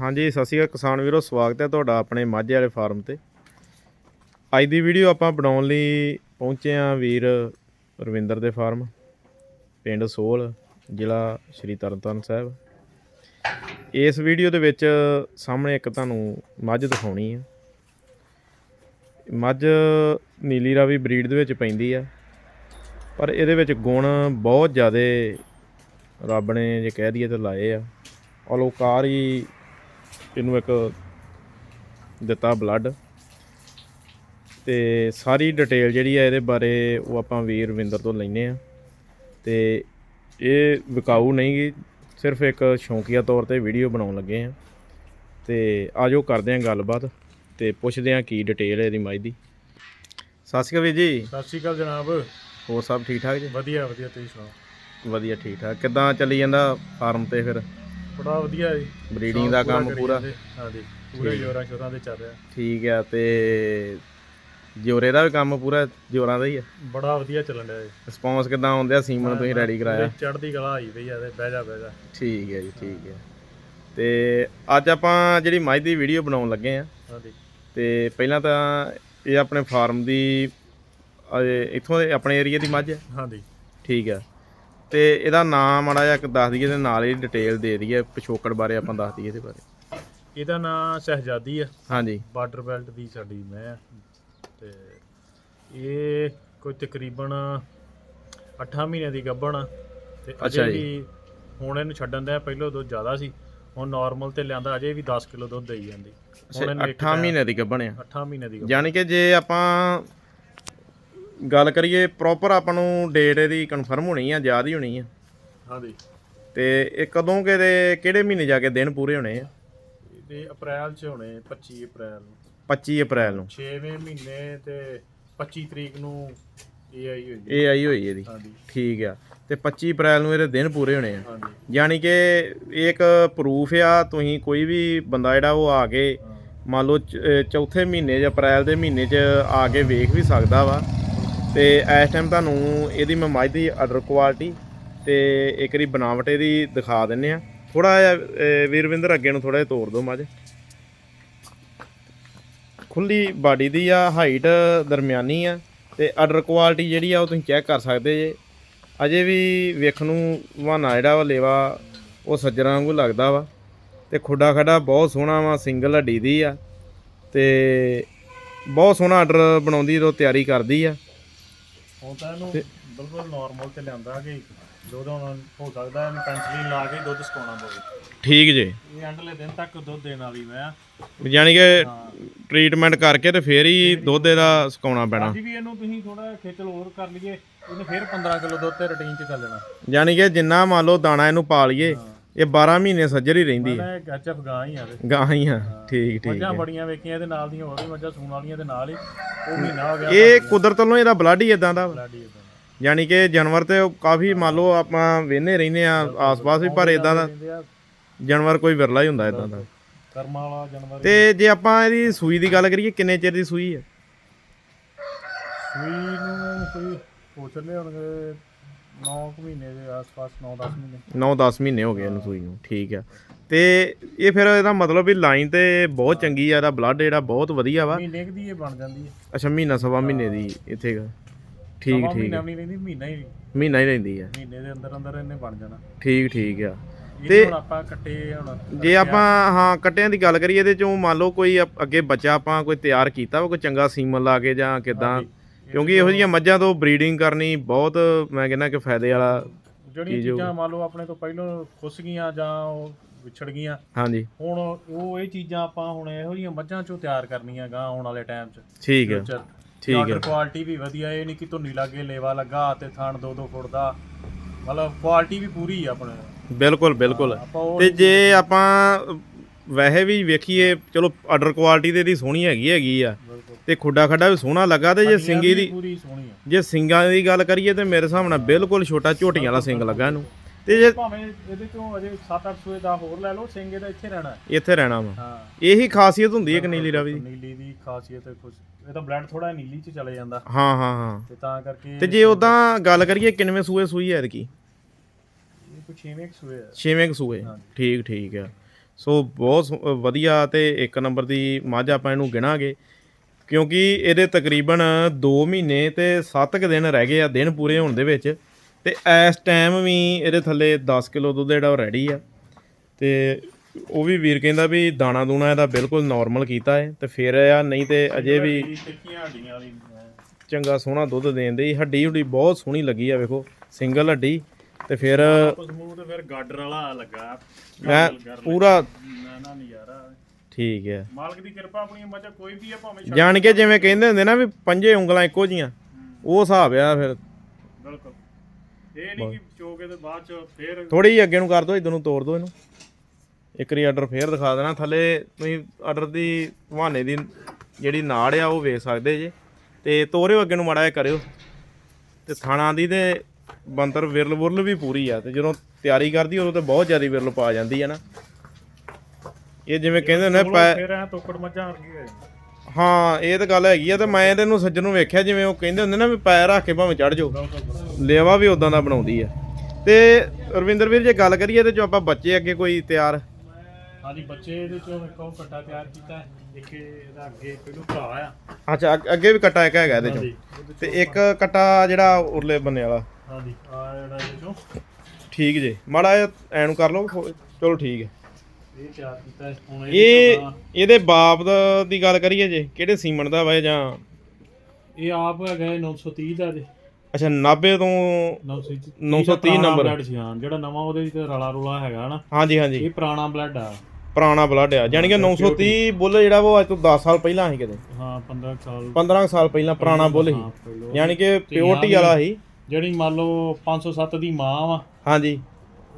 ਹਾਂਜੀ, ਸਤਿ ਸ਼੍ਰੀ ਅਕਾਲ ਕਿਸਾਨ ਵੀਰੋ, ਸਵਾਗਤ ਹੈ ਤੁਹਾਡਾ ਆਪਣੇ ਮਾਝੇ ਵਾਲੇ ਫਾਰਮ ਤੇ। ਅੱਜ ਦੀ ਵੀਡੀਓ ਆਪਾਂ ਬਣਾਉਣ ਲਈ ਪਹੁੰਚੇ ਆ ਵੀਰ ਰਵਿੰਦਰ ਦੇ ਫਾਰਮ, ਪਿੰਡ ਸੋਲ, ਜ਼ਿਲ੍ਹਾ ਸ਼੍ਰੀ ਤਰਨਤਾਰਨ ਸਾਹਿਬ। ਇਸ ਵੀਡੀਓ ਦੇ ਵਿੱਚ ਸਾਹਮਣੇ ਇੱਕ ਤੁਹਾਨੂੰ ਮੱਝ ਦਿਖਾਉਣੀ ਆ। ਮੱਝ ਨੀਲੀ ਰਾਵੀ ਬਰੀਡ ਦੇ ਵਿੱਚ ਪੈਂਦੀ ਆ, ਪਰ ਇਹਦੇ ਵਿੱਚ ਗੁਣ ਬਹੁਤ ਜ਼ਿਆਦੇ ਰੱਬ ਨੇ ਜੇ ਕਹਿ ਦਈਏ ਤਾਂ ਲਾਏ ਆ। ਅਲੋਕਾਰ ਹੀ ਇਹਨੂੰ ਇੱਕ ਦਿੱਤਾ ਬਲੱਡ ਤੇ ਸਾਰੀ ਡਿਟੇਲ ਜਿਹੜੀ ਆ ਇਹਦੇ ਬਾਰੇ ਉਹ ਆਪਾਂ ਵੀਰ ਰਵਿੰਦਰ ਤੋਂ ਲੈਨੇ ਆ। ਤੇ ਇਹ ਵਿਕਾਊ ਨਹੀਂ ਗੀ ਸਿਰਫ ਇੱਕ ਸ਼ੌਂਕੀਆ ਤੌਰ ਤੇ ਵੀਡੀਓ ਬਣਾਉਣ ਲੱਗੇ ਆ। ਤੇ ਆਜੋ ਕਰਦੇ ਆ ਗੱਲਬਾਤ ਤੇ ਪੁੱਛਦੇ ਆ ਕੀ ਡਿਟੇਲ ਹੈ ਇਹਦੀ ਮੱਝ ਦੀ। ਸਤਿ ਸ਼੍ਰੀ ਅਕਾਲ ਵੀਰ ਜੀ। ਸਤਿ ਸ਼੍ਰੀ ਅਕਾਲ ਜਨਾਬ। ਹੋਰ ਸਭ ਠੀਕ ਠਾਕ ਜੀ? ਵਧੀਆ ਵਧੀਆ ਤੁਸੀਂ ਸੁਣਾਓ? ਵਧੀਆ ਠੀਕ ਠਾਕ। ਕਿੱਦਾਂ ਚੱਲੀ ਜਾਂਦਾ ਫਾਰਮ ਤੇ ਫਿਰ? ਬੜਾ ਵਧੀਆ ਜੀ। ਬਰੀਡਿੰਗ ਦਾ ਕੰਮ ਪੂਰਾ। ਹਾਂਜੀ ਪੂਰੇ। ਜੋਰਾਂ ਸ਼ੋਰਾਂ ਦੇ ਚੱਲ ਰਿਹਾ। ਠੀਕ ਆ ਤੇ ਜੋਰੇ ਦਾ ਵੀ ਕੰਮ ਪੂਰਾ ਜੋਰਾਂ ਦਾ ਹੀ ਆ? ਬੜਾ ਵਧੀਆ ਚੱਲਣ ਡਿਆ ਜੀ। ਰਿਸਪੌਂਸ ਕਿਦਾਂ ਆਉਂਦੇ ਆ ਸੀਮਨ ਤੁਸੀਂ ਰੈਡੀ ਕਰਾਇਆ? ਚੜਦੀ ਕਲਾ ਆਈ ਪਈ ਆ ਤੇ ਬਹਿ ਜਾ ਬਹਿ ਜਾ। ਠੀਕ ਹੈ ਜੀ ਠੀਕ ਹੈ ਤੇ ਅੱਜ ਆਪਾਂ ਜਿਹੜੀ ਮੱਝ ਦੀ ਵੀਡੀਓ ਬਣਾਉਣ ਲੱਗੇ ਆ। ਹਾਂਜੀ। ਤੇ ਪਹਿਲਾਂ ਤਾਂ ਇਹ ਆਪਣੇ ਫਾਰਮ ਦੀ ਇੱਥੋਂ ਦੇ ਆਪਣੇ ਏਰੀਆ ਦੀ ਮੱਝ ਹੈ ਹਾਂਜੀ। ਠੀਕ ਹੈ ਤੇ ਇਹਦਾ ਨਾਮ ਮਾੜਾ ਜਿਹਾ ਇੱਕ ਦੱਸ ਦਈਏ ਤੇ ਨਾਲ ਹੀ ਡਿਟੇਲ ਦੇ ਦਈਏ ਪਿਛੋਕੜ ਬਾਰੇ ਆਪਾਂ ਦੱਸ ਦਈਏ ਇਹਦੇ ਬਾਰੇ। ਇਹਦਾ ਨਾਮ ਸਹਿਜਾਦੀ ਆ। ਹਾਂਜੀ। ਬਾਰਡਰ ਬੈਲਟ ਦੀ ਸਾਡੀ ਮੈਂ ਆ। ਤੇ ਇਹ ਕੋਈ ਤਕਰੀਬਨ 8 ਮਹੀਨਿਆਂ ਦੀ ਗੱਭਣ ਆ। ਤੇ ਅਜੇ ਅੱਛਾ ਜੀ। ਵੀ ਹੁਣ ਇਹਨੂੰ ਛੱਡਣ ਦਾ ਪਹਿਲਾਂ ਦੁੱਧ ਜ਼ਿਆਦਾ ਸੀ। ਹੁਣ ਨਾਰਮਲ ਤੇ ਲਿਆਂਦਾ ਅਜੇ ਵੀ 10 ਕਿਲੋ ਦੁੱਧ ਦੇਈ ਜਾਂਦੀ। ਹੁਣ ਇਹਨੂੰ 8 ਮਹੀਨੇ ਦੀ ਗੱਭਣ ਆ। 8 ਮਹੀਨੇ ਦੀ ਗੱਭਣ। ਯਾਨੀ ਕਿ ਜੇ ਆਪਾਂ ਗੱਲ ਕਰੀਏ ਪ੍ਰੋਪਰ ਆਪਾਂ ਨੂੰ ਡੇਟ ਇਹਦੀ ਕਨਫਰਮ ਹੋਣੀ ਆ ਯਾਦ ਹੀ ਹੋਣੀ ਆ। ਹਾਂਜੀ। ਤੇ ਇਹ ਕਦੋਂ ਕਿ ਦੇ ਕਿਹੜੇ ਮਹੀਨੇ ਜਾ ਕੇ ਦਿਨ ਪੂਰੇ ਹੋਣੇ ਆ? ਤੇ ਅਪ੍ਰੈਲ ਚ ਹੋਣੇ 25 ਅਪ੍ਰੈਲ ਨੂੰ। 25 ਅਪ੍ਰੈਲ ਨੂੰ। 6ਵੇਂ ਮਹੀਨੇ ਤੇ 25 ਤਰੀਕ ਨੂੰ ਇਹ ਆਈ ਹੋਈ ਹੈ। ਇਹ ਆਈ ਹੋਈ ਇਹਦੀ। ਹਾਂਜੀ। ਠੀਕ ਆ। ਤੇ 25 ਅਪ੍ਰੈਲ ਨੂੰ ਇਹਦੇ ਦਿਨ ਪੂਰੇ ਹੋਣੇ ਆ। ਹਾਂਜੀ। ਯਾਨੀ ਕਿ ਇਹ ਇੱਕ ਪ੍ਰੂਫ ਆ ਤੁਸੀਂ ਕੋਈ ਵੀ ਬੰਦਾ ਜਿਹੜਾ ਉਹ ਆ ਕੇ। ਮੰਨ ਲਓ ਚੌਥੇ ਮਹੀਨੇ ਜਾਂ ਅਪ੍ਰੈਲ ਦੇ ਮਹੀਨੇ 'ਚ ਆ ਕੇ ਵੇਖ ਵੀ ਸਕਦਾ ਵਾ। ਤੇ ਇਸ ਟਾਈਮ ਤੁਹਾਨੂੰ ਇਹਦੀ ਮੈਂ ਮੱਝ ਦੀ ਆਰਡਰ ਕੁਆਲਿਟੀ ਤੇ ਇੱਕ ਵਾਰੀ ਬਣਾਵਟ ਇਹਦੀ ਦਿਖਾ ਦਿੰਨੇ ਆ। ਥੋੜਾ ਜਿਹਾ ਵੀਰਵਿੰਦਰ ਅੱਗੇ ਨੂੰ ਥੋੜਾ ਜਿਹਾ ਤੋੜ ਦਿਓ ਮੱਝ। ਖੁੱਲੀ ਬਾਡੀ ਦੀ ਆ ਹਾਈਟ ਦਰਮਿਆਨੀ ਆ ਤੇ ਆਰਡਰ ਕੁਆਲਿਟੀ ਜਿਹੜੀ ਆ ਉਹ ਤੁਸੀਂ ਚੈੱਕ ਕਰ ਸਕਦੇ ਜੇ। ਅਜੇ ਵੀ ਵੇਖ ਨੂੰ ਵਾਨਾ ਜਿਹੜਾ ਵਾ ਲੇਵਾ, ਉਹ ਸੱਜਰਾਂ ਵਾਂਗੂ ਲੱਗਦਾ ਵਾ। ਤੇ ਖੁੱਡਾ ਖੱਡਾ ਬਹੁਤ ਸੋਹਣਾ ਵਾ ਸਿੰਗਲ ਹੱਡੀ ਦੀ ਆ। ਤੇ ਬਹੁਤ ਸੋਹਣਾ ਆਰਡਰ ਬਣਾਉਂਦੀ ਜਦੋਂ ਤਿਆਰੀ ਕਰਦੀ ਆ। ਹੁਣ ਤਾਂ ਇਹਨੂੰ ਬਿਲਕੁਲ ਨਾਰਮਲ ਤੇ ਲਿਆਂਦਾ ਕਿ ਦੁੱਧ ਹੁਣ ਹੋ ਸਕਦਾ ਇਹਨੂੰ ਪੈਂਸਲੀਨ ਲਾ ਕੇ ਦੁੱਧ ਸੁਕਾਉਣਾ ਪਵੇ। ਠੀਕ ਜੇ। ਇਹ ਅੰਡਲੇ ਦਿਨ ਤੱਕ ਦੁੱਧ ਦੇਣ ਵਾਲੀ ਮੈਂ ਆ। ਯਾਨੀ ਕਿ ਟ੍ਰੀਟਮੈਂਟ ਕਰਕੇ ਤੇ ਫੇਰ ਹੀ ਦੁੱਧ ਇਹਦਾ ਸੁਕਾਉਣਾ ਪੈਣਾ। ਅੱਜ ਵੀ ਇਹਨੂੰ ਤੁਸੀਂ ਥੋੜਾ ਖੇਚਲ ਹੋਰ ਕਰ ਲਈਏ ਇਹਨੇ ਫਿਰ 15 ਕਿਲੋ ਦੁੱਧ ਤੇ ਰੂਟੀਨ ਚ ਜਾਣਾ। ਯਾਨੀ ਕਿ ਜਿੰਨਾ ਮੰਨ ਲਓ ਦਾਣਾ ਇਹਨੂੰ ਪਾ ਲਈਏ ਇਹ 12 ਮਹੀਨੇ ਸੱਜਰ ਹੀ ਰਹਿੰਦੀ ਹੈ। ਮੈਂ ਗੱਚਫ ਗਾਂ ਹੀ ਆ ਗਾਂ ਹੀ ਆ। ਠੀਕ ਠੀਕ ਮੱਝਾਂ ਬੜੀਆਂ ਵੇਖੀਆਂ ਇਹਦੇ ਨਾਲ ਦੀਆਂ ਹੋਰ ਵੀ ਮੱਝਾਂ ਸੂਣ ਵਾਲੀਆਂ ਦੇ ਨਾਲ ਹੀ। ਉਹ ਮਹੀਨਾ ਹੋ ਗਿਆ ਇਹ ਕੁਦਰਤ ਵੱਲੋਂ ਇਹਦਾ ਬਲੱਡ ਹੀ ਇਦਾਂ ਦਾ। ਵਾ। ਲਾਡੀ ਇਦਾਂ ਯਾਨੀ ਕਿ ਜਾਨਵਰ ਤੇ ਕਾਫੀ ਮੰਨ ਲਓ ਆਪਾਂ ਵੇਨੇ ਰਹਿੰਦੇ ਆ ਆਸ-ਪਾਸ ਵੀ ਪਰ ਇਦਾਂ ਦਾ ਜਾਨਵਰ ਕੋਈ ਵਿਰਲਾ ਹੀ ਹੁੰਦਾ ਇਦਾਂ ਦਾ। ਕਰਮਾਂ ਵਾਲਾ ਜਾਨਵਰ ਤੇ ਜੇ ਆਪਾਂ ਇਹਦੀ ਸੂਈ ਦੀ ਗੱਲ ਕਰੀਏ ਕਿੰਨੇ ਚਿਰ ਦੀ ਸੂਈ ਹੈ? ਸੂਈ ਨੂੰ ਕੋਈ ਪੁੱਛ ਲਿਆ ਹੋਣਗੇ 9 ਮਹੀਨੇ ਦੇ ਆਸ-ਪਾਸ 9-10 ਮਹੀਨੇ। 9-10 ਮਹੀਨੇ ਹੋ ਗਏ ਇਹਨੂੰ ਸੂਈ ਨੂੰ ਠੀਕ ਆ ਤੇ ਇਹ ਫਿਰ ਇਹਦਾ ਮਤਲਬ ਵੀ ਲਾਈਨ ਤੇ ਬਹੁਤ ਚੰਗੀ ਆ ਇਹਦਾ ਬਲੱਡ ਜਿਹੜਾ ਬਹੁਤ ਵਧੀਆ ਵਾ। ਮਹੀਨੇ ਕੁ ਦੀ ਇਹ ਬਣ ਜਾਂਦੀ ਹੈ। ਅੱਛਾ ਮਹੀਨਾ ਸਵਾ ਮਹੀਨੇ ਦੀ ਇੱਥੇ ਗਾ। ਠੀਕ ਸਵਾ ਠੀਕ। ਮਹੀਨਾ ਵੀ ਨਹੀਂ ਰਹਿੰਦੀ ਮਹੀਨਾ ਹੀ ਮਹੀਨਾ ਹੀ ਰਹਿੰਦੀ ਆ। ਮਹੀਨੇ ਦੇ ਅੰਦਰ ਅੰਦਰ ਇਹਨੇ ਬਣ ਜਾਣਾ। ਠੀਕ ਠੀਕ ਆ। ਇਹ ਹੁਣ ਆਪਾਂ ਕੱਟੇ ਹੁਣ। ਜੇ ਆਪਾਂ ਹਾਂ ਕੱਟਿਆਂ ਦੀ ਗੱਲ ਕਰੀਏ ਇਹਦੇ ਚੋਂ ਮੰਨ ਲਓ ਕੋਈ ਅੱਗੇ ਬੱਚਾ ਆਪਾਂ ਕੋਈ ਤਿਆਰ ਕੀਤਾ ਵਾ ਕੋਈ ਚੰਗਾ ਸੀਮਨ ਲਾ ਕੇ ਜਾਂ ਕਿਦਾਂ? ਕਿਉਂਕਿ ਇਹੋ ਜਿਹੀਆਂ ਮੱਝਾਂ ਤੋਂ ਬਰੀਡਿੰਗ ਕਰਨੀ ਬਹੁਤ ਮੈਂ ਕਹਿੰਦਾ ਕਿ ਫਾਇਦੇ ਵਾਲਾ ਜਿਹੜੀਆਂ ਚੀਜ਼ਾਂ ਮੰਨ ਲਓ ਆਪਣੇ ਤੋਂ ਪਹਿਲਾਂ ਖੁੱਸ ਗਈਆਂ ਜਾਂ ਉਹ ਵਿਛੜ ਗਈਆਂ ਹਾਂਜੀ। ਹੁਣ ਉਹ ਇਹ ਚੀਜ਼ਾਂ ਆਪਾਂ ਹੁਣ ਇਹੋ ਜਿਹੀਆਂ ਮੱਝਾਂ ਚੋਂ ਤਿਆਰ ਕਰਨੀਆਂ ਗਾ ਆਉਣ ਵਾਲੇ ਟਾਈਮ 'ਚ। ਠੀਕ ਹੈ। ਠੀਕ ਹੈ। ਕੁਆਲਿਟੀ ਵੀ ਵਧੀਆ ਇਹ ਨਹੀਂ ਕਿ ਧੁੰਨੀ ਲਾਗੇ ਲੇਵਾ ਲੱਗਾ ਤੇ ਥਣ ਦੋ ਦੋ ਫੁੱਟ ਦਾ ਮਤਲਬ ਕੁਆਲਿਟੀ ਵੀ ਪੂਰੀ ਆ ਆਪਣੇ। ਬਿਲਕੁਲ ਬਿਲਕੁਲ। ਤੇ ਜੇ ਆਪਾਂ ਵੈਸੇ ਵੀ ਵੇਖੀਏ ਚਲੋ ਆਰਡਰ ਕੁਆਲਿਟੀ ਤੇ ਇਹਦੀ ਸੋਹਣੀ ਹੈਗੀ ਹੈਗੀ ਆ। ਬਿਲਕੁਲ। ਤੇ ਖੁੱਡਾ ਖੱਡਾ ਵੀ ਸੋਹਣਾ ਲੱਗਾ ਤੇ ਜੇ ਸਿੰਗੀ ਦੀ ਪੂਰੀ ਸੋਹਣੀ ਆ। ਜੇ ਸਿੰਗਾਂ ਦੀ ਗੱਲ ਕਰੀਏ ਤੇ ਮੇਰੇ ਹਿਸਾਬ ਨਾਲ ਬਿਲਕੁਲ ਛੋਟਾ ਝੋਟੀਆਂ ਵਾਲਾ ਸਿੰਗ ਲੱਗਾ ਇਹਨੂੰ। ਤੇ ਜੇ ਭਾਵੇਂ ਇਹਦੇ ਚੋਂ ਅਜੇ 7-8 ਸੂਏ ਦਾ ਹੋਰ ਲੈ ਲਓ ਸਿੰਘ ਇਹਦਾ ਇੱਥੇ ਰਹਿਣਾ ਹੈ। ਇੱਥੇ ਰਹਿਣਾ ਵਾ। ਹਾਂ। ਇਹੀ ਖਾਸੀਅਤ ਹੁੰਦੀ ਹੈ ਕਿ ਨੀਲੀ ਰਾਵੀ ਦੀ। ਨੀਲੀ ਦੀ ਖਾਸੀਅਤ ਹੈ ਕੁਝ ਇਹਦਾ ਬਲੱਡ ਥੋੜਾ ਨੀਲੀ 'ਚ ਚਲੇ ਜਾਂਦਾ। ਹਾਂ ਹਾਂ ਹਾਂ। ਤੇ ਤਾਂ ਕਰਕੇ ਤੇ ਜੇ ਉਦਾਂ ਗੱਲ ਕਰੀਏ ਕਿੰਨਵੇਂ ਸੂਏ ਸੂਈ ਹੈ ਐਤਕੀ? ਇਹ ਕੁਛ ਛੇਵੇਂ ਕੁ ਸੂਏ ਆ। ਛੇਵੇਂ ਕੁ ਸੂਏ। ਹਾਂਜੀ। ਠੀਕ ਠੀਕ ਆ। ਸੋ ਬਹੁਤ ਸੋ- ਵਧੀਆ ਤੇ ਇੱਕ ਨੰਬਰ ਦੀ ਮੱਝ ਆਪਾਂ ਇਹਨੂੰ ਗਿਣਾਂਗੇ। ਕਿਉਂਕਿ ਇਹਦੇ ਤਕਰੀਬਨ 2 ਮਹੀਨੇ ਤੇ 7 ਕੁ ਦਿਨ ਰਹਿ ਗਏ ਆ, ਦਿਨ ਪੂਰੇ ਹੋਣ ਦੇ ਵਿੱਚ। ਤੇ ਇਸ ਟਾਈਮ ਵੀ ਇਹਦੇ ਥੱਲੇ 10 ਕਿਲੋ ਦੁੱਧ ਜਿਹੜਾ ਉਹ ਰੈਡੀ ਆ। ਤੇ ਉਹ ਵੀ ਵੀਰ ਕਹਿੰਦਾ ਵੀ ਦਾਣਾ ਦੂਣਾ ਇਹਦਾ ਬਿਲਕੁਲ ਨਾਰਮਲ ਕੀਤਾ ਹੈ। ਤੇ ਫਿਰ ਆ, ਨਹੀਂ ਤੇ ਅਜੇ ਵੀ ਹੱਡੀਆਂ ਵਾਲੀ ਚੰਗਾ ਸੋਹਣਾ ਦੁੱਧ ਦੇਣ ਦੇ ਹੱਡੀ ਹੁੱਡੀ ਬਹੁਤ ਸੋਹਣੀ ਲੱਗੀ ਆ, ਵੇਖੋ। ਸਿੰਗਲ ਹੱਡੀ। ਤੇ ਫਿਰ ਮੂੰਹ ਤੇ ਫਿਰ ਗਾਡਰ ਵਾਲਾ ਲੱਗਾ। ਮੈਂ ਪੂਰਾ ਨਾ ਨਾ ਨਜ਼ਾਰਾ ਠੀਕ ਹੈ। ਮਾਲਕ ਦੀ ਕਿਰਪਾ ਆਪਣੀ ਮੱਝ ਕੋਈ ਵੀ ਆ ਭਾਵੇਂ ਛੱਡ- ਜਾਣ ਕੇ ਜਿਵੇਂ ਕਹਿੰਦੇ ਹੁੰਦੇ ਨਾ ਵੀ ਪੰਜੇ ਉਂਗਲਾਂ ਇੱਕੋ ਜੀਆਂ ਉਹ ਹਿਸਾਬ ਆ ਫਿਰ। ਬਿਲਕੁਲ। ਇਹ ਨਹੀਂ ਕਿ ਚੋਕੇ ਤੇ ਬਾਅਦ ਚ ਫੇਰ ਥੋੜੀ ਜਿਹੀ ਅੱਗੇ ਨੂੰ ਕਰ ਦਿਓ ਇਧਰ ਨੂੰ ਤੋੜ ਦਿਓ ਇਹਨੂੰ। ਇੱਕ ਰੀ ਆਰਡਰ ਫੇਰ ਦਿਖਾ ਦੇਣਾ। ਥੱਲੇ ਤੁਸੀਂ ਆਰਡਰ ਦੀ ਬਹਾਨੇ ਦੀ ਜਿਹੜੀ ਨਾੜ ਆ ਉਹ ਵੇਖ ਸਕਦੇ ਜੇ। ਤੇ ਤੋਰਿਓ ਅੱਗੇ ਨੂੰ ਮਾੜਾ ਜਿਹਾ ਕਰਿਓ। ਤੇ ਥਾਣਾ ਦੀ ਤੇ ਬੰਤਰ ਵਿਰਲ ਵੁਰਲ ਵੀ ਪੂਰੀ ਆ ਤੇ ਜਦੋਂ ਤਿਆਰੀ ਕਰਦੀ ਉਦੋਂ ਤੇ ਬਹੁਤ ਜ਼ਿਆਦਾ ਵਿਰਲ ਪਾ ਜਾਂਦੀ ਆ ਨਾ। ਇਹ ਜਿਵੇਂ ਕਹਿੰਦੇ ਹੁੰਦੇ ਆ, ਪੈ ਫੇਰ ਐ ਤੋਕੜ ਮੱਝਾਂ ਵਰਗੀ ਹੋ ਇਹ ਤਾਂ ਗੱਲ ਹੈਗੀ ਆ ਤੇ ਮੈਂ ਇਹਦੇ ਨੂੰ ਸੱਜਣ ਨੂੰ ਵੇਖਿਆ ਜਿਵੇਂ ਉਹ ਕਹਿੰਦੇ ਹੁੰਦੇ ਨਾ ਵੀ ਪੈਰ ਰੱਖ ਕੇ ਭਾਵੇਂ ਚੜ ਜਾਓ। ਲੇਵਾ ਵੀ ਉਦਾਂ ਦਾ ਬਣਾਉਂਦੀ ਆ। ਤੇ ਰਵਿੰਦਰ ਵੀਰ ਜੇ ਗੱਲ ਕਰੀਏ ਤੇ ਜੋ ਆਪਾਂ ਬੱਚੇ ਅੱਗੇ ਕੋਈ ਤਿਆਰ ਹਾਂਜੀ ਬੱਚੇ ਇਹਦੇ ਚੋਂ ਇੱਕ ਉਹ ਕੱਟਾ ਤਿਆਰ ਕੀਤਾ ਹੈ। ਇੱਕ ਇਹਦਾ ਅੱਗੇ ਪਹਿਲੂ ਭਰਾ ਆ। ਅੱਛਾ ਅੱਗ- ਅੱਗੇ ਵੀ ਕੱਟਾ ਇੱਕ ਹੈਗਾ ਇਹਦੇ ਚੋਂ? ਤੇ ਇੱਕ ਕੱਟਾ ਜਿਹੜਾ ਉਰਲੇ ਬੰਨੇ ਵਾਲਾ? ਹਾਂਜੀ ਆ ਜਿਹੜਾ ਇਹਦੇ ਚੋਂ। ਠੀਕ ਜੇ। ਮਾੜਾ ਜਿਹਾ ਐ ਨੂੰ ਕਰ ਲਓ ਚਲੋ ਠੀਕ ਹੈ। ਇਹ ਤਿਆਰ ਕੀਤਾ ਹੈ। ਹੁਣ ਇਹ ਚੋਂ ਤਾਂ- ਇਹਦੇ ਬਾਪ ਦਾ ਦੀ ਗੱਲ ਕਰੀਏ ਜੇ ਕਿਹੜੇ ਸੀਮਨ ਦਾ ਵਾ ਜਾਂ? ਇਹ ਆਪ ਹੈਗਾ 930 ਦਾ ਜੀ ਅੱਛਾ 90 ਤੋਂ 930 930 ਨੰਬਰ। ਬਲੱਡ ਸੀ ਹਾਂ ਜਿਹੜਾ ਨਵਾਂ ਉਹਦੇ ਵਿੱਚ ਰਲਾ ਰੁਲਾ ਹੈਗਾ ਨਾ। ਹਾਂਜੀ ਹਾਂਜੀ। ਇਹ ਪੁਰਾਣਾ ਬਲੱਡ ਆ। ਪੁਰਾਣਾ ਬਲੱਡ ਆ। ਯਾਨੀ ਕਿ 930 ਬੁੱਲ ਜਿਹੜਾ ਉਹ ਅੱਜ ਤੋਂ 10 ਸਾਲ ਪਹਿਲਾਂ ਸੀ ਕਿਤੇ ਹਾਂ 15 ਸਾਲ। 15 ਸਾਲ ਪਹਿਲਾਂ ਪੁਰਾਣਾ ਬੁੱਲ ਸੀ। ਯਾਨੀ ਕਿ ਪਿਓਰਟੀ ਵਾਲਾ ਸੀ। ਜਿਹੜੀ ਮੰਨ ਲਓ 507 ਦੀ ਮਾਂ ਵਾ ਹਾਂਜੀ।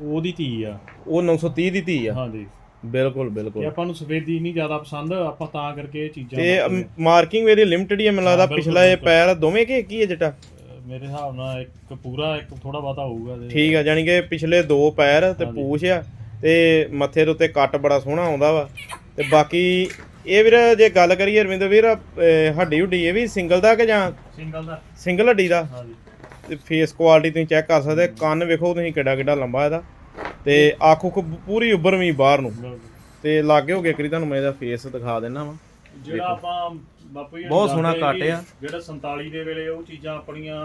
ਉਹਦੀ ਧੀ ਆ। ਉਹ 930 ਦੀ ਧੀ ਆ। ਹਾਂਜੀ। ਬਿਲਕੁਲ ਤੇ ਬਿਲਕੁਲ ਆਪਾਂ ਨੂੰ ਸਫੇਦੀ ਨਹੀਂ ਜ਼ਿਆਦਾ ਪਸੰਦ ਆਪਾਂ ਤਾਂ ਕਰਕੇ ਇਹ ਚੀਜ਼ਾਂ ਤੇ ਮਾਰਕਿੰਗ ਇਹਦੀ ਲਿਮਟਿਡ ਹੀ ਮੈਨੂੰ ਲੱਗਦਾ ਪਿਛਲਾ ਇਹ ਪੈਰ ਦੋਵੇਂ ਕਿ ਕੀ ਹੈ ਜਟਾ। ਮੇਰੇ ਹਿਸਾਬ ਨਾਲ ਇੱਕ ਪੂਰਾ ਇੱਕ ਥੋੜਾ ਬਹੁਤਾ ਹੋਊਗਾ ਤੇ ਠੀਕ ਆ ਯਾਨੀ ਕਿ ਪਿਛਲੇ ਦੋ ਪੈਰ ਤੇ ਪੂਛ ਆ। ਤੇ ਮੱਥੇ ਦੇ ਉੱਤੇ ਕੱਟ ਬੜਾ ਸੋਹਣਾ ਆਉਂਦਾ ਵਾ। ਤੇ ਬਾਕੀ ਇਹ ਵੀਰ ਜੇ ਗੱਲ ਕਰੀਏ ਰਵਿੰਦਰ ਵੀਰ ਹੱਡੀ ਹੁੱਡੀ ਇਹ ਵੀ ਸਿੰਗਲ ਦਾ ਕਿ ਜਾਂ ਸਿੰਗਲ ਦਾ। ਸਿੰਗਲ ਹੱਡੀ ਦਾ? ਹਾਂਜੀ। ਤੇ ਫੇਸ ਕੁਆਲਿਟੀ ਤੁਸੀਂ ਚੈੱਕ ਕਰ ਸਕਦੇ ਕੰਨ ਵੇਖੋ ਤੁਸੀਂ ਕਿੱਡਾ ਕਿੱਡਾ ਲੰਬਾ ਇਹਦਾ। ਤੇ ਅੱਖ ਉੱਖ ਪੂਰੀ ਉੱਭਰਵੀਂ ਬਾਹਰ ਨੂੰ। ਤੇ ਲਾਗੇ ਹੋ ਕੇ ਕਰੀ ਤੁਹਾਨੂੰ ਮੈਂ ਇਹਦਾ ਫੇਸ ਦਿਖਾ ਦਿੰਦਾ ਵਾ। ਜਿਹੜਾ ਆਪਾਂ ਬਾਪੂ ਜੀ ਬਹੁਤ ਸੋਹਣਾ ਕੱਟ ਆ। ਜਿਹੜਾ 47 ਦੇ ਵੇਲੇ ਉਹ ਚੀਜ਼ਾਂ ਆਪਣੀਆਂ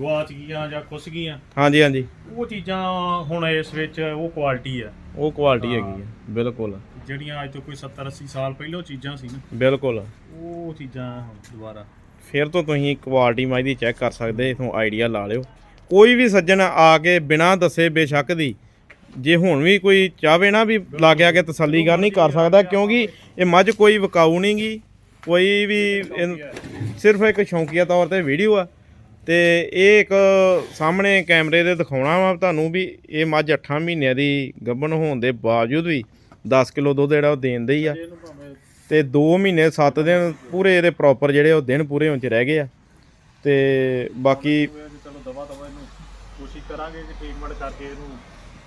ਗਵਾਚ ਗਈਆਂ ਜਾਂ ਖੁੱਸ ਗਈਆਂ ਹਾਂਜੀ ਹਾਂਜੀ। ਉਹ ਚੀਜ਼ਾਂ ਹੁਣ ਇਸ ਵਿੱਚ ਉਹ ਕੁਆਲਿਟੀ ਆ। ਉਹ ਕੁਆਲਿਟੀ ਹੈਗੀ ਆ ਬਿਲਕੁਲ। ਜਿਹੜੀਆਂ ਅੱਜ ਤੋਂ ਕੋਈ 70 80 ਸਾਲ ਪਹਿਲਾਂ ਚੀਜ਼ਾਂ ਸੀ ਨਾ। ਬਿਲਕੁਲ। ਉਹ ਚੀਜ਼ਾਂ ਹੁਣ ਦੁਬਾਰਾ। ਫਿਰ ਤੋਂ ਤੁਸੀਂ ਕੁਆਲਿਟੀ ਮਾਈ ਦੀ ਚੈੱਕ ਕਰ ਸਕਦੇ ਇਥੋਂ ਆਈਡੀਆ ਲਾ ਲਿਓ। ਕੋਈ ਵੀ ਸੱਜਣ ਆ ਕੇ ਬਿਨਾਂ ਦੱਸੇ ਬੇਸ਼ੱਕ ਦੀ ਜੇ ਹੁਣ ਵੀ ਕੋਈ ਚਾਹਵੇ ਨਾ ਵੀ ਲਾਗੇ ਆ ਕੇ ਤਸੱਲੀ ਕਰਨੀ ਕਰ ਸਕਦਾ ਕਿਉਂਕਿ ਇਹ ਮੱਝ ਕੋਈ ਵਿਕਾਊ ਨਹੀਂਗੀ ਕੋਈ ਵੀ ਇਹਨੂੰ- ਸਿਰਫ ਇੱਕ ਸ਼ੌਂਕੀਆ ਤੌਰ ਤੇ ਵੀਡੀਓ ਆ। ਤੇ ਇਹ ਇੱਕ ਸਾਹਮਣੇ ਕੈਮਰੇ ਦੇ ਦਿਖਾਉਣਾ ਵਾ ਤੁਹਾਨੂੰ ਵੀ ਇਹ ਮੱਝ 8 ਮਹੀਨਿਆਂ ਦੀ ਗੱਭਣ ਹੋਣ ਦੇ ਬਾਵਜੂਦ ਵੀ 10 ਕਿਲੋ ਦੁੱਧ ਜਿਹੜਾ ਉਹ ਦੇਣ ਦੇ ਹੀ ਆ। ਇਹਨੂੰ ਭਾਵੇਂ ਤੇ 2 ਮਹੀਨੇ 7 ਦਿਨ ਪੂਰੇ ਇਹਦੇ ਪ੍ਰੋਪਰ ਜਿਹੜੇ ਉਹ ਦਿਨ ਪੂਰੇ ਹੋਣ ਚ ਰਹਿ ਗਏ ਆ। ਤੇ ਬਾਕੀ ਚਲੋ ਦਵਾ ਦਵਾ ਇਹਨੂੰ ਕੋਸ਼ਿਸ਼ ਕਰਾਂਗੇ ਕਿ ਟ੍ਰੀਟਮੈਂਟ ਕਰਕੇ ਇਹਨੂੰ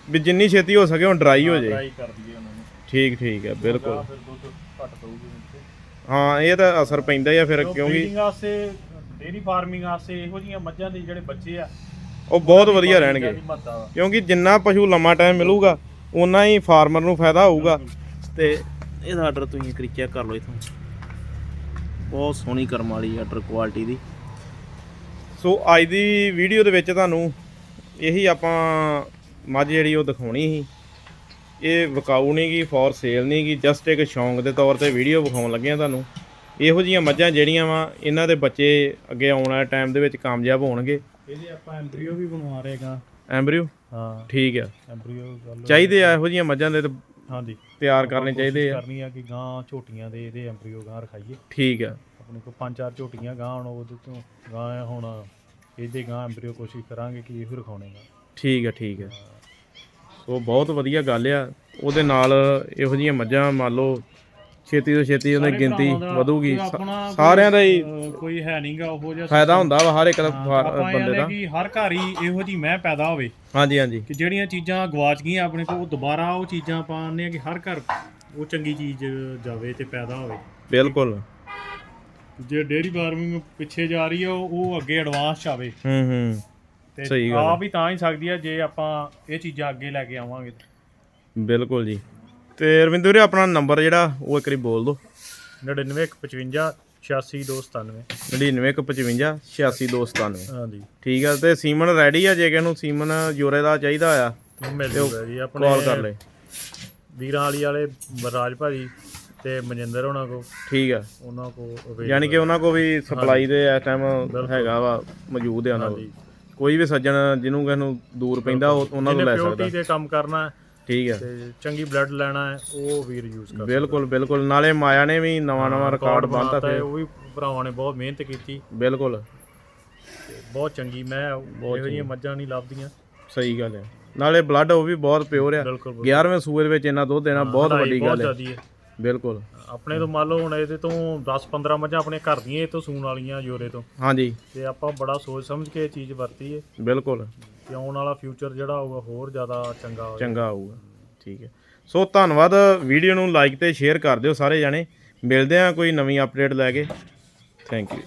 ਵੀ ਜਿੰਨੀ ਛੇਤੀ ਹੋ ਸਕੇ ਹੁਣ ਡਰਾਈ ਹੋ ਜੇ ਟਰਾਈ ਕਰ ਦਈਏ ਉਹਨਾਂ ਨੂੰ। ਠੀਕ ਠੀਕ ਹੈ ਬਿਲਕੁਲ। ਜਾਂ ਫਿਰ ਦੁੱਧ ਘੱਟ ਦਊਗੀ। ਵਿੱਚ ਹਾਂ ਇਹ ਤਾਂ ਅਸਰ ਪੈਂਦਾ ਹੀ ਆ ਫਿਰ ਕਿਉਂਕਿ ਬਰੀਡਿੰਗ ਵਾਸਤੇ ਡੇਰੀ ਫਾਰਮਿੰਗ ਵਾਸਤੇ ਇਹੋ ਜੀਆਂ ਮੱਝਾਂ ਦੇ ਜਿਹੜੇ ਬੱਚੇ ਆ ਉਹ ਬਹੁਤ ਵਧੀਆ ਰਹਿਣਗੇ। ਕਿਉਂਕਿ ਜਿੰਨਾ ਪਸ਼ੂ ਲੰਮਾ ਟਾਈਮ ਮਿਲੂਗਾ ਉਨਾ ਹੀ ਫਾਰਮਰ ਨੂੰ ਫਾਇਦਾ ਹੋਊਗਾ। ਤੇ ਇਹਦਾ ਆਰਡਰ ਤੁਸੀਂ ਚੈੱਕ ਕਰ ਲਓ ਇਥੋਂ। ਬਹੁਤ ਸੋਹਣੀ ਕਰਮ ਵਾਲੀ ਆਰਡਰ ਕੁਆਲਿਟੀ ਦੀ। ਸੋ ਅੱਜ ਦੀ ਵੀਡੀਓ ਦੇ ਵਿੱਚ ਤੁਹਾਨੂੰ ਇਹੀ ਆਪਾਂ ਮੱਝ ਜਿਹੜੀ ਉਹ ਦਿਖਾਉਣੀ ਸੀ। ਇਹ ਵਿਕਾਊ ਨਹੀਂ ਗੀ ਫॉर ਸੇਲ ਨਹੀਂ ਗੀ ਜਸਟ ਇੱਕ ਸ਼ੌਂਕ ਦੇ ਤੌਰ ਤੇ ਵੀਡੀਓ ਵਿਖਾਉਣ ਲੱਗੇ ਆ ਤੁਹਾਨੂੰ। ਇਹੋ ਜੀਆਂ ਮੱਝਾਂ ਜਿਹੜੀਆਂ ਵਾ ਇਹਨਾਂ ਦੇ ਬੱਚੇ ਅੱਗੇ ਆਉਣ ਵਾਲੇ ਟਾਈਮ ਦੇ ਵਿੱਚ ਕਾਮਯਾਬ ਹੋਣਗੇ। ਇਹਦੇ ਆਪਾਂ ਐਮਬ੍ਰੀਓ ਵੀ ਬਣਵਾ ਰਹੇਗਾ ਐਮਬ੍ਰਿਓ ਹਾਂ। ਠੀਕ ਆ। ਐਮਬ੍ਰੀਓ ਗੱਲ ਚਾਹੀਦੇ ਆ ਇਹੋ ਜੀਆਂ ਮੱਝਾਂ ਦੇ ਤੇ ਹਾਂਜੀ। ਤਿਆਰ ਕਰਨੇ ਚਾਹੀਦੇ ਆ। ਕਰਨੀ ਆ ਕਿ ਗਾਂ ਝੋਟੀਆਂ ਦੇ ਇਹਦੇ ਐਮਬ੍ਰੀਓ ਗਾਂ ਰਖਾਈਏ। ਠੀਕ ਆ। ਆਪਣੇ ਕੋਲ ਪੰਜ ਚਾਰ ਝੋਟੀਆਂ ਗਾਂ ਹੁਣ ਉਹਦੇ ਤੋਂ ਗਾਂ ਹੁਣ ਇਹਦੇ ਗਾਂ ਐਮਬ੍ਰੀਓ ਕੋਸ਼ਿਸ਼ ਕਰਾਂਗੇ ਕਿ ਇਹੋ ਰਖਾਉਣੇ ਗਾ ਠੀਕ ਆ ਠੀਕ ਆ। ਸੋ ਬਹੁਤ ਵਧੀਆ ਗੱਲ ਆ। ਉਹਦੇ ਨਾਲ ਇਹੋ ਜੀਆਂ ਮੱਝਾਂ ਮੰਨ ਲਓ ਛੇਤੀ ਤੋਂ ਛੇਤੀ ਉਹਦੀ ਗਿਣਤੀ ਵਧੂਗੀ। ਸਾਰਿਆਂ ਦਾ ਹੀ ਕੋਈ ਹੈ ਨਹੀਂਗਾ ਉਹੋ ਜਿਹਾ ਫਾਇਦਾ ਹੁੰਦਾ ਵਾ ਹਰ ਇੱਕ ਦਾ ਬੰਦੇ ਦਾ। ਕਿ ਹਰ ਘਰ ਹੀ ਇਹੋ ਜੀ ਮੈਂ ਪੈਦਾ ਹੋਵੇ ਹਾਂਜੀ ਹਾਂਜੀ। ਕਿ ਜਿਹੜੀਆਂ ਚੀਜ਼ਾਂ ਗਵਾਚ ਗਈਆਂ ਆਪਣੇ ਕੋਲ ਉਹ ਦੁਬਾਰਾ ਉਹ ਚੀਜ਼ਾਂ ਪਾਉਂਦੇ ਆ ਕਿ ਹਰ ਘਰ ਉਹ ਚੰਗੀ ਚੀਜ਼ ਜਾਵੇ ਤੇ ਪੈਦਾ ਹੋਵੇ। ਬਿਲਕੁਲ। ਜੇ ਡੇਅਰੀ ਫਾਰਮਿੰਗ ਪਿੱਛੇ ਜਾ ਰਹੀ ਆ ਉਹ ਉਹ ਅੱਗੇ ਐਡਵਾਂਸ ਚ ਆਵੇ। ਹੂੰ ਹੂੰ। ਤੇ ਗੱਲ ਆ ਵੀ ਤਾਂ ਹੀ ਸਕਦੀ ਆ ਜੇ ਆਪਾਂ ਇਹ ਚੀਜ਼ਾਂ ਅੱਗੇ ਲੈ ਕੇ ਆਵਾਂਗੇ। ਬਿਲਕੁਲ ਜੀ। ਤੇ ਰਵਿੰਦਰ ਵੀਰੇ ਆਪਣਾ ਨੰਬਰ ਜਿਹੜਾ ਉਹ ਇੱਕ ਵਾਰੀ ਬੋਲ ਦਿਓ। 9955 86297 99155 86297 ਹਾਂਜੀ ਠੀਕ ਆ ਤੇ ਸੀਮਨ ਰੈਡੀ ਆ ਜੇ ਕਿਸੇ ਨੂੰ ਸੀਮਨ ਜੋਰੇ ਦਾ ਚਾਹੀਦਾ ਆ ਉਹ ਮਿਲ ਜੂਗਾ ਜੀ ਆਪਣੇ ਕਾਲ ਕਰ ਲੈ। ਵੀਰਾਂ ਵਾਲੀ ਵਾਲੇ ਰਾਜ ਭਾਜੀ ਤੇ ਮਨਿੰਦਰ ਉਹਨਾਂ ਕੋ ਠੀਕ ਆ। ਉਹਨਾਂ ਕੋ ਯਾਨੀ ਕਿ ਉਹਨਾਂ ਕੋ ਵੀ ਸਪਲਾਈ ਦੇ ਇਸ ਟਾਈਮ ਹੈਗਾ ਵਾ ਮੌਜੂਦ ਆ ਉਹਨਾਂ ਕੋਲ। ਕੋਈ ਵੀ ਸੱਜਣ ਜਿਹਨੂੰ ਕਿਸੇ ਨੂੰ ਦੂਰ ਪੈਂਦਾ ਉਹ ਉਹਨਾਂ ਤੋਂ ਲੈ ਸਕਦਾ। ਪਿਓਰਟੀ ਤੇ ਕੰਮ ਕਰਨਾ ਹੈ ਠੀਕ ਆ ਤੇ ਚੰਗੀ ਬਲੱਡ ਲੈਣਾ ਹੈ ਉਹ ਵੀਰ ਯੂਜ਼ ਕਰ ਬਿਲਕੁਲ ਬਿਲਕੁਲ। ਨਾਲੇ ਮਾਇਆ ਨੇ ਵੀ ਨਵਾਂ ਨਵਾਂ ਰਿਕਾਰਡ ਬਣਾਤਾ ਹੈ, ਫਿਰ ਉਹ ਵੀ ਭਰਾਵਾਂ ਨੇ ਬਹੁਤ ਮਿਹਨਤ ਕੀਤੀ। ਬਿਲਕੁਲ। ਤੇ ਬਹੁਤ ਚੰਗੀ ਮੈਂ ਇਹੋ ਜਿਹੀਆਂ ਮੱਝਾਂ ਨਹੀਂ ਲੱਭਦੀਆਂ। ਸਹੀ ਗੱਲ ਹੈ। ਨਾਲੇ ਬਲੱਡ ਉਹ ਵੀ ਬਹੁਤ ਪਿਓਰ ਆ। ਬਿਲਕੁਲ 11ਵੇਂ ਸੂਏ ਦੇ ਵਿੱਚ ਇੰਨਾ ਦੁੱਧ ਦੇਣਾ ਬਹੁਤ ਵੱਡੀ ਗੱਲ ਹੈ। ਜ਼ਿਆਦੀ ਹੈ। ਬਿਲਕੁਲ। ਆਪਣੇ ਤੋਂ ਮੰਨ ਲਓ ਹੁਣ ਇਹਦੇ ਤੋਂ 10 15 ਮੱਝਾਂ ਆਪਣੇ ਘਰ ਦੀਆਂ ਇਹ ਤੋਂ ਸੂਣ ਵਾਲੀਆਂ ਜੋਰੇ ਤੋਂ। ਹਾਂਜੀ। ਤੇ ਆਪਾਂ ਬੜਾ ਸੋਚ ਸਮਝ ਕੇ ਇਹ ਚੀਜ਼ ਵਰਤੀਏ ਬਿਲਕੁਲ। ਕਿ ਆਉਣ ਵਾਲਾ ਫਿਊਚਰ ਜਿਹੜਾ ਹੋਊਗਾ ਹੋਰ ਜ਼ਿਆਦਾ ਚੰਗਾ ਹੋਵੇ ਚੰਗਾ ਆਊਗਾ ਠੀਕ ਹੈ। ਸੋ ਧੰਨਵਾਦ ਵੀਡੀਓ ਨੂੰ ਲਾਈਕ ਤੇ ਸ਼ੇਅਰ ਕਰ ਦਿਓ ਸਾਰੇ ਜਾਣੇ। ਮਿਲਦੇ ਆ ਕੋਈ ਨਵੀਂ ਅਪਡੇਟ ਲੈ ਕੇ। Thank you